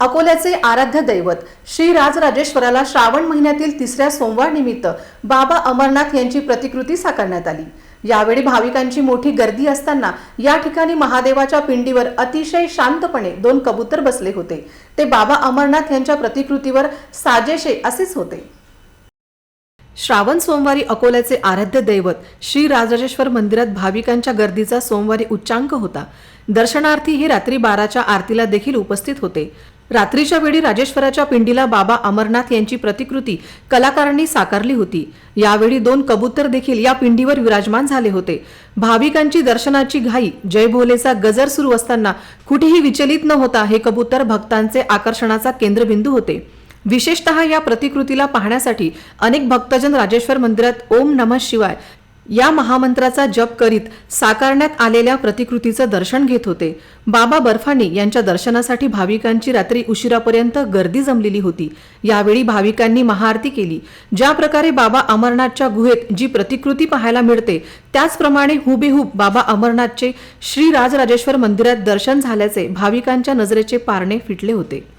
अकोल्याचे आराध्य दैवत श्री राजराजेश्वराला श्रावण महिन्यातील तिसऱ्या सोमवार निमित्त बाबा अमरनाथ यांची प्रतिकृती साकारण्यात आली. यावेळी भाविकांची मोठी गर्दी असताना या ठिकाणी महादेवाच्या पिंडीवर अतिशय शांतपणे दोन कबूतर बसले होते. ते बाबा अमरनाथ यांच्या प्रतिकृतीवर साजेशे असेच होते. श्रावण सोमवारी अकोल्याचे आराध्य दैवत श्री राजराजेश्वर मंदिरात भाविकांच्या गर्दीचा सोमवारी उच्चांक होता. दर्शनार्थी हे रात्री बाराच्या आरतीला देखील उपस्थित होते. रात्रीच्या वेळी राजेश्वराच्या पिंडीला बाबा अमरनाथ यांची प्रतिकृती कलाकारांनी साकारली होती. यावेळी दोन कबूतर देखील या पिंडीवर विराजमान झाले होते. भाविकांची दर्शनाची घाई जय भोलेचा गजर सुरू असताना कुठेही विचलित न होता हे कबूतर भक्तांचे आकर्षणाचा केंद्रबिंदू होते. विशेषतः या प्रतिकृतीला पाहण्यासाठी अनेक भक्तजन राजेश्वर मंदिरात ओम नमः शिवाय या महामंत्राचा जप करीत साकारण्यात आलेल्या प्रतिकृतीचं दर्शन घेत होते. बाबा बर्फानी यांच्या दर्शनासाठी भाविकांची रात्री उशिरापर्यंत गर्दी जमलेली होती. यावेळी भाविकांनी महाआरती केली. ज्या प्रकारे बाबा अमरनाथच्या गुहेत जी प्रतिकृती पाहायला मिळते त्याचप्रमाणे हुबेहूब बाबा अमरनाथचे श्री राजराजेश्वर मंदिरात दर्शन झाल्याचे भाविकांच्या नजरेचे पारणे फिटले होते.